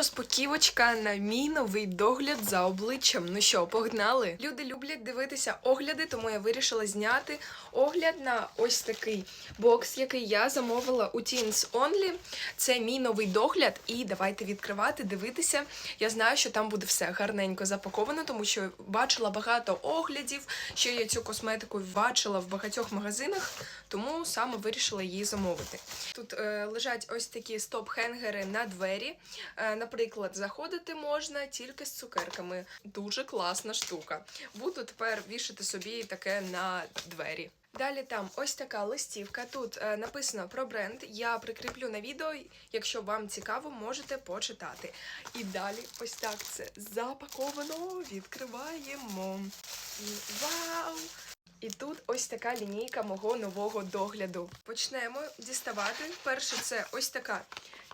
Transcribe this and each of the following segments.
розпаківочка на мій новий догляд за обличчям. Ну що, погнали? Люди люблять дивитися огляди, тому я вирішила зняти огляд на ось такий бокс, який я замовила у Teens Only. Це мій новий догляд, і давайте відкривати, дивитися. Я знаю, що там буде все гарненько запаковано, тому що бачила багато оглядів, що я цю косметику бачила в багатьох магазинах, тому саме вирішила її замовити. Тут е, лежать ось такі стоп-хенгери на двері. Е, наприклад, заходити можна тільки з цукерками. Дуже класна штука. Буду тепер вішати собі таке на двері. Далі там ось така листівка. Тут е, написано про бренд. Я прикріплю на відео. Якщо вам цікаво, можете почитати. І далі ось так це запаковано. Відкриваємо. Вау! І тут ось така лінійка мого нового догляду. Почнемо діставати. Перше, це ось така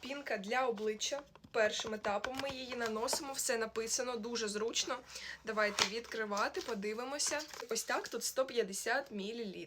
пінка для обличчя. Першим етапом ми її наносимо, все написано дуже зручно. Давайте відкривати, подивимося. Ось так тут 150 мл.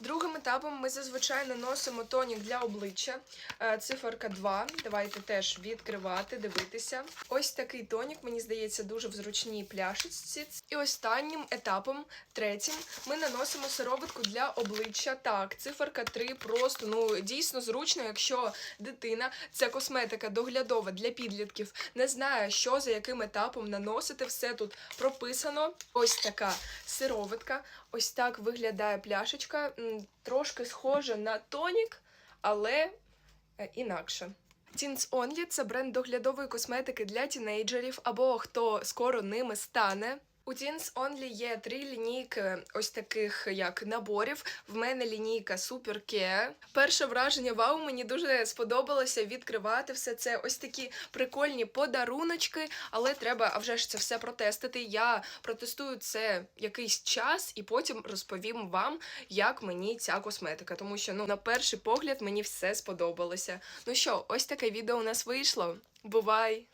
Другим етапом ми зазвичай наносимо тонік для обличчя. Е, Циферка 2. Давайте теж відкривати, дивитися. Ось такий тонік, мені здається, дуже в зручній пляшечці. І останнім етапом, третім, ми наносимо сироватку для обличчя. Так, циферка 3 просто ну дійсно зручно, якщо дитина, це косметика доглядова для підлітків, не знає, що за яким етапом наносити. Все тут прописано. Ось така сироватка. Ось так виглядає пляшечка. Трошки схожа на тонік, але е, інакше. Teens Only – це бренд доглядової косметики для тінейджерів або хто скоро ними стане. У Teens Only є три лінійки ось таких як наборів. В мене лінійка Care. Перше враження вау, мені дуже сподобалося відкривати все це. Ось такі прикольні подаруночки, але треба а вже ж це все протестити. Я протестую це якийсь час і потім розповім вам, як мені ця косметика. Тому що ну на перший погляд мені все сподобалося. Ну що, ось таке відео у нас вийшло. Бувай!